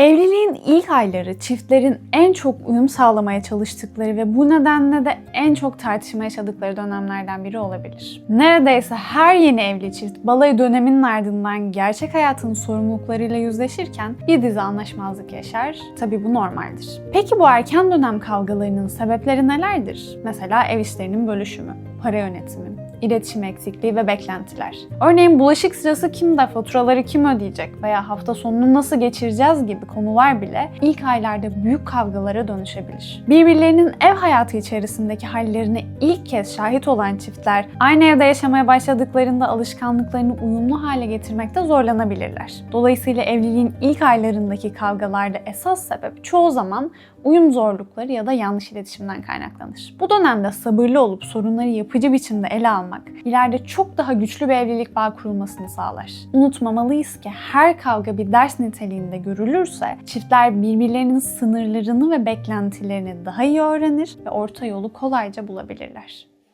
Evliliğin ilk ayları çiftlerin en çok uyum sağlamaya çalıştıkları ve bu nedenle de en çok tartışma yaşadıkları dönemlerden biri olabilir. Neredeyse her yeni evli çift balayı döneminin ardından gerçek hayatın sorumluluklarıyla yüzleşirken bir dizi anlaşmazlık yaşar. Tabi bu normaldir. Peki bu erken dönem kavgalarının sebepleri nelerdir? Mesela ev işlerinin bölüşümü, para yönetimi, iletişim eksikliği ve beklentiler. Örneğin bulaşık sırası kimde, faturaları kim ödeyecek veya hafta sonunu nasıl geçireceğiz gibi konular bile ilk aylarda büyük kavgalara dönüşebilir. Birbirlerinin ev hayatı içerisindeki hallerine ilk kez şahit olan çiftler aynı evde yaşamaya başladıklarında alışkanlıklarını uyumlu hale getirmekte zorlanabilirler. Dolayısıyla evliliğin ilk aylarındaki kavgalarda esas sebep çoğu zaman uyum zorlukları ya da yanlış iletişimden kaynaklanır. Bu dönemde sabırlı olup sorunları yapıcı biçimde ele almak, ileride çok daha güçlü bir evlilik bağ kurulmasını sağlar. Unutmamalıyız ki her kavga bir ders niteliğinde görülürse çiftler birbirlerinin sınırlarını ve beklentilerini daha iyi öğrenir ve orta yolu kolayca bulabilirler.